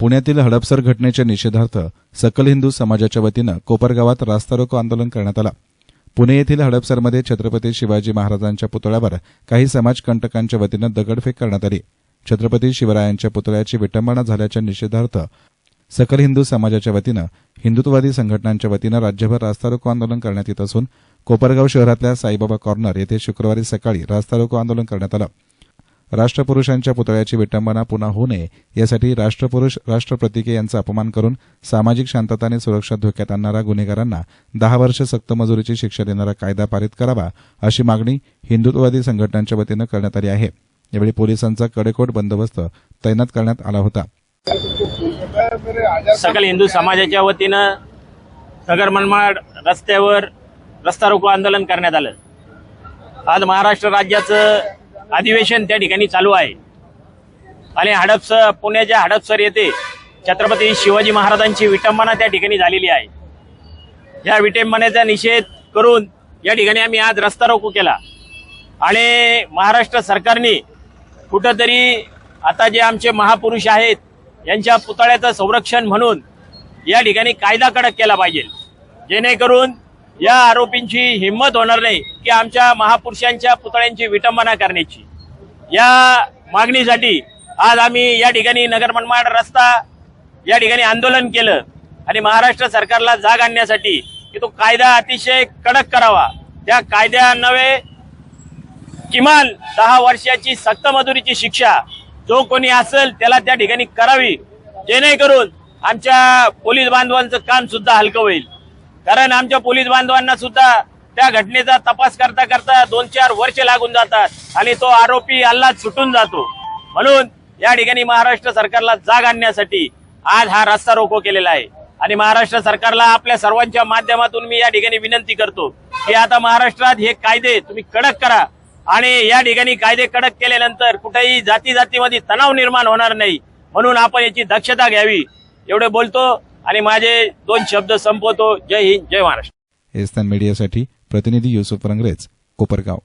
पुण्यातील हडपसर घटनेच्या निषेधार्थ सकल हिंदू समाजाच्या वतीनं कोपरगावात रास्ता रोको आंदोलन करण्यात आलं. पुणे येथील हडपसरमध्ये छत्रपती शिवाजी महाराजांच्या पुतळ्यावर काही समाजकंटकांच्या वतीनं दगडफेक करण्यात आली. छत्रपती शिवरायांच्या पुतळ्याची विटंबना झाल्याच्या निषेधार्थ सकल हिंदू समाजाच्या वतीनं हिंदुत्ववादी संघटनांच्या वतीनं राज्यभर रास्ता रोको आंदोलन करण्यात येत असून कोपरगाव शहरातल्या साईबाबा कॉर्नर येथे शुक्रवारी सकाळी रास्ता रोको आंदोलन करण्यात आलं. राष्ट्रपुरुषांच्या पुतळ्याची विटंबना पुन्हा होऊ नये यासाठी राष्ट्रपुरुष राष्ट्रप्रतिके यांचा अपमान करून सामाजिक शांतता आणि सुरक्षा धोक्यात आणणाऱ्या गुन्हेगारांना दहा वर्ष सक्त मजुरीची शिक्षा देणारा कायदा पारित करावा अशी मागणी हिंदुत्ववादी संघटनांच्या वतीनं करण्यात आली आहे. यावेळी पोलिसांचा कडेकोट बंदोबस्त तैनात करण्यात आला होता. सकल हिंदू समाजाच्या वतीनं नगर मनमाड रस्त्यावर रस्ता रोको आंदोलन करण्यात आलं. आज महाराष्ट्र राज्याचं अधिवेशन त्या ठिकाणी चालू आहे. आणि हडपसर पुण्याच्या हडपसर येथे छत्रपती शिवाजी महाराजांची विटंबना त्या ठिकाणी झालेली आहे. या विटंबनेचा निषेध करून या ठिकाणी आम्ही आज रस्ता रोको केला. आणि महाराष्ट्र सरकारने कुठंतरी आता जे आमचे महापुरुष आहेत यांच्या पुतळ्याचं संरक्षण म्हणून या ठिकाणी कायदा कडक केला पाहिजे. जेणेकरून या आरोपींची हिंमत होणार नाही की आमच्या महापुरुषांच्या पुतळ्यांची विटंबना करण्याची. या मागणीसाठी आज आम्ही या ठिकाणी नगर मनमाड रस्ता या ठिकाणी आंदोलन केलं आणि महाराष्ट्र सरकारला जाग आणण्यासाठी की तो कायदा अतिशय कडक करावा. त्या कायद्या नव्हे किमान दहा वर्षाची सक्त मजुरीची शिक्षा जो कोणी असेल त्याला त्या ठिकाणी करावी जेणेकरून आमच्या पोलीस बांधवांचं काम सुद्धा हलकं होईल. कारण आमच्या पोलीस बांधवांना सुद्धा त्या घटनेचा तपास करता करता दोन चार वर्ष लागून जातात आणि तो आरोपी हल्ला सुटून जातो. म्हणून या ठिकाणी महाराष्ट्र सरकारला जाग आणण्यासाठी आज हा रस्ता रोको केलेला आहे. आणि महाराष्ट्र सरकारला आपल्या सर्वांच्या माध्यमातून मी या ठिकाणी विनंती करतो की आता महाराष्ट्रात हे कायदे तुम्ही कडक करा. आणि या ठिकाणी कायदे कडक केल्यानंतर कुठेही जाती जातीमध्ये तणाव निर्माण होणार नाही. म्हणून आपण याची दक्षता घ्यावी. एवढे बोलतो. आणि माझे दोन शब्द संपवतो. जय हिंद जय महाराष्ट्र. एस्तान मीडियासाठी प्रतिनिधी युसुफ रंगरेज कोपरगाव.